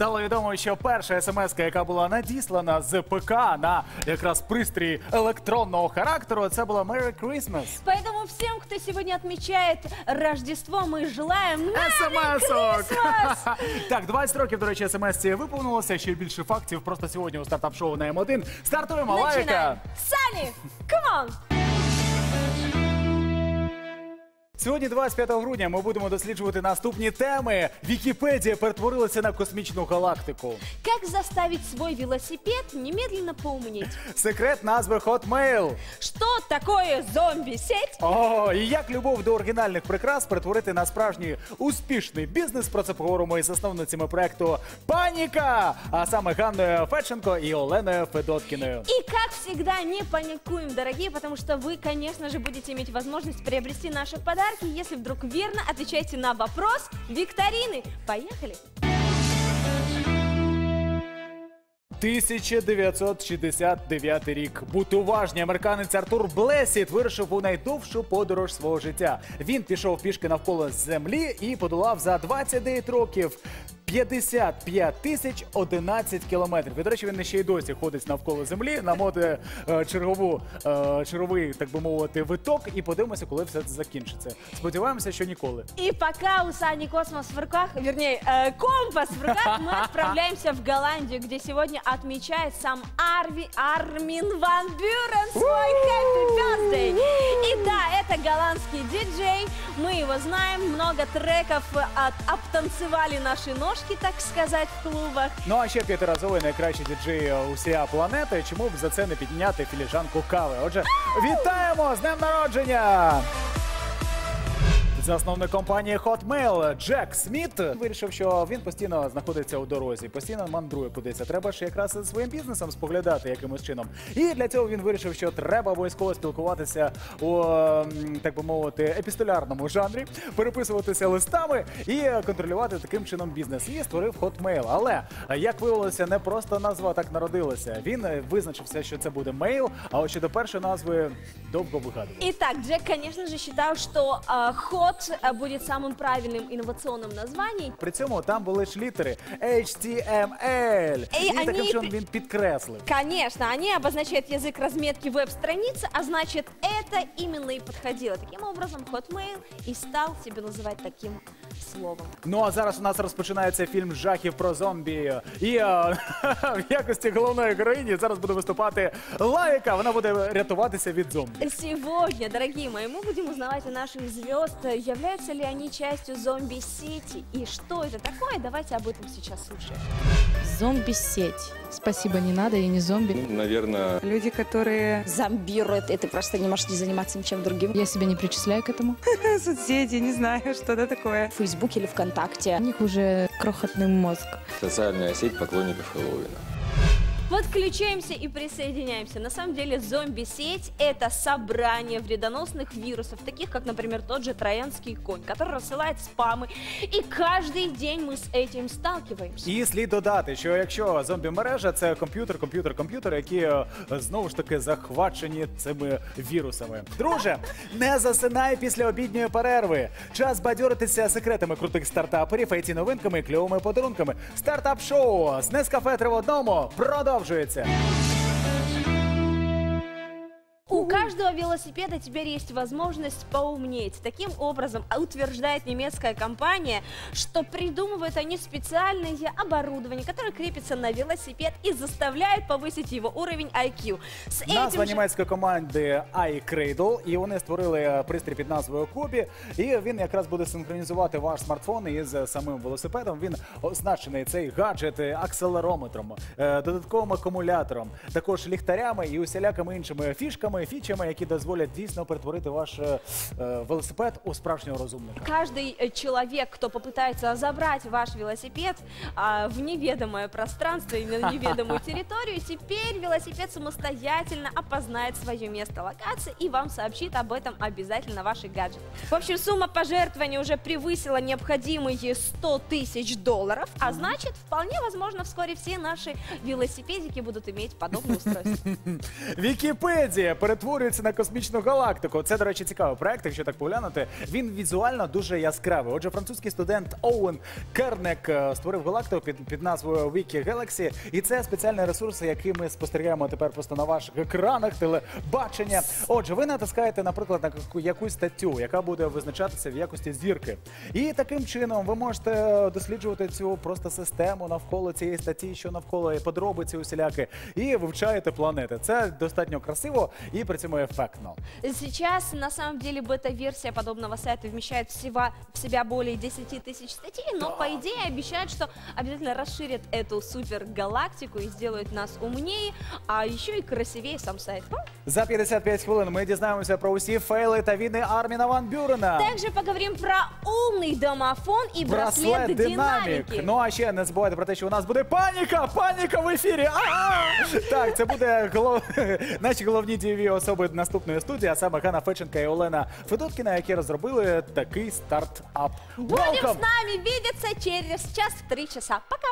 Стало відомо, що перша смс, яка була надіслана з ПК на якраз пристрій електронного характеру, це була Merry Christmas. Поэтому всем, кто сегодня отмечает Рождество, мы желаем Merry СМС-ок! Christmas! Так, 20 років, до речі, смс виповнилося. Ще більше фактів. Просто сьогодні у стартап-шоу на М1. Стартуємо, лайка! Начинаем. Сани, come on! Сьогодні, 25 грудня, ми будемо досліджувати наступні теми. Вікіпедія перетворилася на космічну галактику. Как заставить свой велосипед немедленно поумнеть? Секрет назви Hotmail. Что такое зомби-сеть? О, і як любов до оригінальних прикрас перетворити на справжній успішний бізнес. Про це поговоримо із засновницями проекту Паніка, а саме Ганною Федченко і Оленою Федоткіною. И как всегда, не паникуем, дорогие, потому что вы, конечно же, будете иметь возможность приобрести наши подарки, Если вдруг верно отвечаете на вопрос викторины. Поехали! 1969 рік. будь уважні, американець Артур Блесіт вирушив у найдовшу подорож свого життя. Він пішов пішки навколо землі і подолав за 29 років. 55 тисяч 11 кілометрів. І, до речі, він ще й досі ходить навколо землі, намотує е, чергову, е, черговий, так би мовити, виток, і подивимося, коли все це закінчиться. Сподіваємося, що ніколи. И пока у Сани космос в руках, вернее, э, компас в руках, мы отправляемся в Голландию, где сегодня отмечает сам Арви Армин Ван Бюрен свой Happy Birthday. И да, это голландский диджей, мы его знаем, много треков от, обтанцевали наши ножки, так сказать, в клубах. Ну а ще п'ятиразовий найкращий діджей усія планети. Чому б за це не підняти філіжанку кави? Отже, вітаємо з днем народження! Засновник компанії Hotmail Джек Сміт вирішив, що він постійно знаходиться у дорозі, постійно мандрує кудись. Треба ж якраз зі своїм бізнесом споглядати якимось чином. І для цього він вирішив, що треба обов'язково спілкуватися у так би мовити епістолярному жанрі, переписуватися листами і контролювати таким чином бізнес. І створив Hotmail. Але як виявилося, не просто назва так народилася. Він визначився, що це буде мейл. А от щодо першої назви довго вигадував. Итак, Джек, конечно же, считал, что э, ход будет самым правильным инновационным названием. При цьому там були ж літери HTML. Ей, і таким вони чином пі- він підкреслив. Конечно, они обозначают язык разметки веб-страницы, а значит, это именно и подходило. Таким образом, Hotmail и стал себе называть таким словом. Ну а зараз у нас розпочинається фільм жахів про зомбі. І е, в якості головної героїні зараз буде виступати Лайка. Вона буде рятуватися від зомбі. Сегодня, дорогие мои, мы будем узнавать у наших звезд, являются ли они частью зомби-сети и что это такое. Давайте об этом сейчас слушаем. Зомби-сеть. Спасибо, не надо, я не зомби. Наверное, Люди, которые зомбирует, и ты просто не можешь не заниматься ничем другим. Я себя не причисляю к этому. соцсети, не знаю, что-то такое. В Фейсбуке или У ВКонтакте. них уже крохотный мозг. социальная сеть поклонников Хэллоуина. Подключаемся и присоединяемся. На самом деле зомби-сеть – это собрание вредоносных вирусов, таких как, например, тот же троянский конь, который рассылает спамы. И каждый день мы с этим сталкиваемся. І слід додати, що якщо зомбі-мережа це комп'ютер, комп'ютер, комп'ютер, які е, знову ж таки захвачені цими вірусами. Друже, не засинай після обідньої перерви. Час бадьоритися секретами крутих стартаперів, it новинками і кльовими подарунками. Стартап-шоу з Нескафе три в одному продовжується У каждого велосипеда теперь есть возможность поумнеть. Таким образом, а, утверждает немецкая компания, что придумывают они специальное оборудование, которое крепится на велосипед и заставляет повысить его уровень IQ. С Назва этим же- німецької команди iCradle, і вони створили е, пристрій під назвою Кубі. І він якраз буде синхронізувати ваш смартфон із е, самим велосипедом. Він оснащений цей гаджет е, акселерометром, е, додатковим акумулятором, також ліхтарями і усілякими іншими фішками, фічами, які дозволять дійсно перетворити ваш е, е, велосипед у справжнього розумника. Каждый э, человек, кто попытается забрать ваш велосипед а, в неведомое пространство и на неведомую территорию, теперь велосипед самостоятельно опознает свое место локации и вам сообщит об этом обязательно ваши гаджеты. В общем, сумма пожертвований уже превысила необходимые 100 тысяч долларов, а значит, вполне возможно, вскоре все наши велосипедики будут иметь подобное устройство. Вікіпедія перетворила перетворюється на космічну галактику. Це, до речі, цікавий проект, якщо так поглянути. Він візуально дуже яскравий. Отже, французький студент Оуен Кернек е, створив галактику під, під назвою Wiki Galaxy. І це спеціальний ресурс, який ми спостерігаємо тепер просто на ваших екранах, телебачення. Отже, ви натискаєте, наприклад, на якусь статтю, яка буде визначатися в якості зірки. І таким чином ви можете досліджувати цю просто систему навколо цієї статті, що навколо подробиці усіляки, і вивчаєте планети. Це достатньо красиво і при цьому ефектно. Сейчас, на самом деле, бета-версия подобного сайта вмещает всего, в себя более 10 тысяч статей, но, по идее, обещают, что обязательно расширят эту супергалактику и сделают нас умнее, а еще и красивее сам сайт. Ну, За 55 хвилин ми дізнаємося про усі фейли та війни Арміна Ван Бюрена. Также поговорим про умный домофон и браслет, динамики. Ну а ще не забувайте про те, що у нас буде паніка! Паніка в ефірі! А-а! Так, це буде голов... наші головні дієві особи наступної студії, а саме Ганна Феченка і Олена Федоткіна, які розробили такий стартап. Будем Welcome! с нами видеться через час в три часа. Пока!